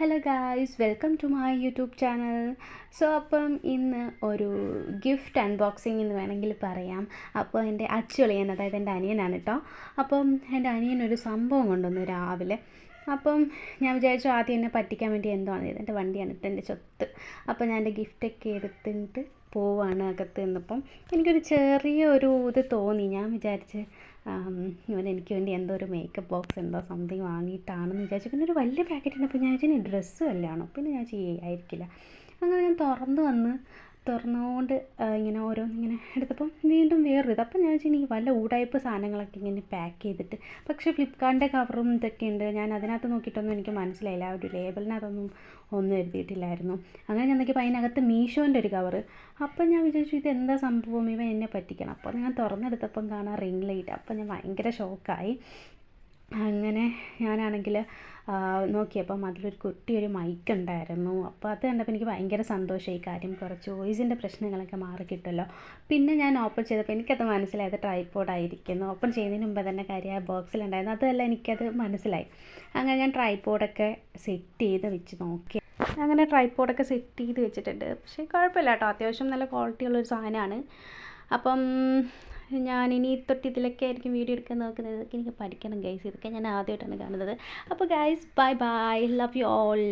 Hello guys welcome to my YouTube channel so അപ്പം ഇന്ന് ഒരു ഗിഫ്റ്റ് അൺബോക്സിംഗ് എന്ന് വേണമെങ്കിൽ പറയാം. അപ്പോൾ എന്റെ അച്ചുളിയൻ അതായത് എന്റെ അനിയനാണ് കേട്ടോ അപ്പം എന്റെ ഒരു സംഭവം കൊണ്ടുവന്നു രാവിലെ. അപ്പം ഞാൻ വിചാരിച്ചു ആദ്യം എന്നെ പറ്റിക്കാൻ വേണ്ടി എന്തോ ആണ് എന്റെ വണ്ടിയാണ് കേട്ടോ എന്റെ ചൊത്ത് അപ്പം ഞാൻ എന്റെ ഗിഫ്റ്റൊക്കെ എടുത്തിട്ട് പോവാണ് അകത്ത് നിന്നപ്പം. എനിക്കൊരു ചെറിയ ഒരു ഇത് തോന്നി. ഞാൻ വിചാരിച്ച് ഇവൻ എനിക്ക് വേണ്ടി എന്തോ ഒരു മേക്കപ്പ് ബോക്സ് എന്തോ സംതിങ് വാങ്ങിയിട്ടാണെന്ന് വിചാരിച്ചു. പിന്നെ ഒരു വലിയ പാക്കറ്റ് ഉണ്ട്. അപ്പോൾ ഞാൻ വിചാരിച്ചു ഡ്രസ്സ് വല്ലതാണോ പിന്നെ ഞാൻ ചെയ്യായിരിക്കില്ല അങ്ങനെ ഞാൻ തുറന്ന് വന്ന് തുറന്നുകൊണ്ട് ഇങ്ങനെ ഓരോന്നിങ്ങനെ എടുത്തപ്പം വീണ്ടും വേറൊരു ഇത്. അപ്പം ഞാൻ വെച്ചാൽ എനിക്ക് വല്ല ഊടായ്പ സാധനങ്ങളൊക്കെ ഇങ്ങനെ പാക്ക് ചെയ്തിട്ട്. പക്ഷേ ഫ്ലിപ്കാർട്ടിന്റെ കവറും ഇതൊക്കെ ഉണ്ട്. ഞാൻ അതിനകത്ത് നോക്കിയിട്ടൊന്നും എനിക്ക് മനസ്സിലായില്ല. ആ ഒരു ലേബലിനകത്തൊന്നും ഒന്നും എഴുതിയിട്ടില്ലായിരുന്നു. അങ്ങനെ ഞാൻ നോക്കിയപ്പോൾ അതിനകത്ത് മീഷോന്റെ ഒരു കവറ് അപ്പം ഞാൻ വിചാരിച്ചു ഇത് എന്താ സംഭവം? ഇവ എന്നെ പറ്റിക്കണം. അപ്പോൾ ഞാൻ തുറന്നെടുത്തപ്പം കാണാൻ റിംഗ് ലൈറ്റ് അപ്പം ഞാൻ ഭയങ്കര ഷോക്കായി അങ്ങനെ ഞാനാണെങ്കിൽ നോക്കിയപ്പം അതിലൊരു കുട്ടിയൊരു മൈക്ക് ഉണ്ടായിരുന്നു അപ്പോൾ അത് കണ്ടപ്പോൾ എനിക്ക് ഭയങ്കര സന്തോഷമായി. കാര്യം കുറച്ച് വോയിസിന്റെ പ്രശ്നങ്ങളൊക്കെ മാറി കിട്ടുമല്ലോ പിന്നെ ഞാൻ ഓപ്പൺ ചെയ്തപ്പോൾ എനിക്കത് മനസ്സിലായത് ട്രൈപോഡായിരിക്കുന്നു ഓപ്പൺ ചെയ്യുന്നതിന് മുമ്പ് തന്നെ കാര്യം ആ ബോക്സിലുണ്ടായിരുന്നു. അതല്ല എനിക്കത് മനസ്സിലായി. അങ്ങനെ ഞാൻ ട്രൈപ്പോഡൊക്കെ സെറ്റ് ചെയ്ത് വെച്ച് നോക്കി. അങ്ങനെ ട്രൈപ്പോഡൊക്കെ സെറ്റ് ചെയ്ത് വെച്ചിട്ടുണ്ട്. പക്ഷേ കുഴപ്പമില്ല കേട്ടോ. അത്യാവശ്യം നല്ല ക്വാളിറ്റി ഉള്ളൊരു സാധനമാണ്. അപ്പം ഞാനിനി തൊട്ട് ഇതിലൊക്കെ ആയിരിക്കും വീഡിയോ എടുക്കാൻ നോക്കുന്നത്. ഇതൊക്കെ എനിക്ക് പഠിക്കണം ഗൈസ് ഇതൊക്കെ ഞാൻ ആദ്യമായിട്ടാണ് കാണുന്നത്. അപ്പോൾ guys bye bye love you all